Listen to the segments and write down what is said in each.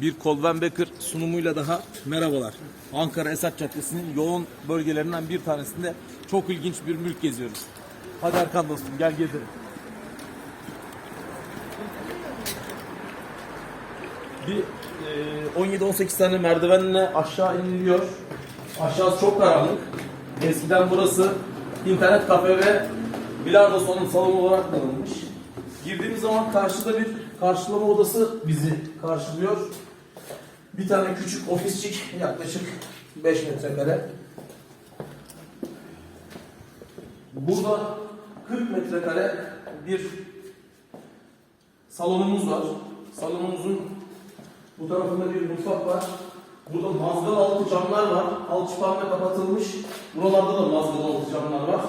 bir Colven Becker sunumuyla daha merhabalar. Ankara Esat Caddesi'nin yoğun bölgelerinden bir tanesinde çok ilginç bir mülk geziyoruz. Hadi Erkan dostum gel gezelim. Bir e, 17-18 tane merdivenle aşağı iniliyor. Aşağısı çok karanlık. Eskiden burası internet kafe ve bilardo salonu olarak kullanılmış. Girdiğimiz zaman karşıda bir karşılama odası bizi karşılıyor. Bir tane küçük ofisçik yaklaşık 5 metrekare. Burada 40 metrekare bir salonumuz var. Salonumuzun bu tarafında bir mutfak var. Burada mazgal altı camlar var. Alçıpanla kapatılmış. Buralarda da mazgal altı camlar var.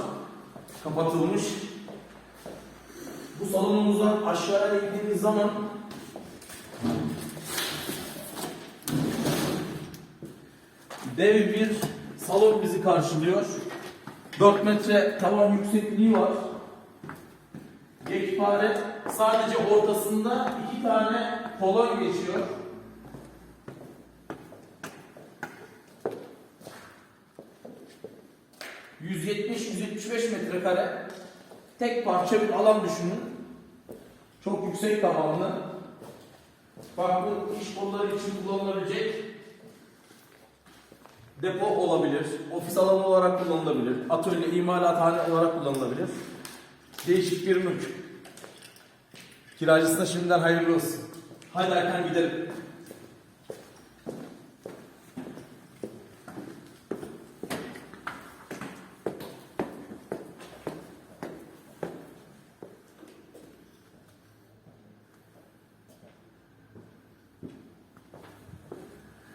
Kapatılmış. Bu salonumuzdan aşağıya indiğimiz zaman dev bir salon bizi karşılıyor. 4 metre tavan yüksekliği var. Yekpare sadece ortasında iki tane kolon geçiyor. ...170-175 metrekare... ...tek parça bir alan düşünün. Çok yüksek tavanlı. Farklı iş kolları için kullanılabilecek... ...depo olabilir, ofis alanı olarak kullanılabilir, atölye, imalathane olarak kullanılabilir. Değişik bir mülk. Kiracısına şimdiden hayırlı olsun. Haydi Erkan gidelim.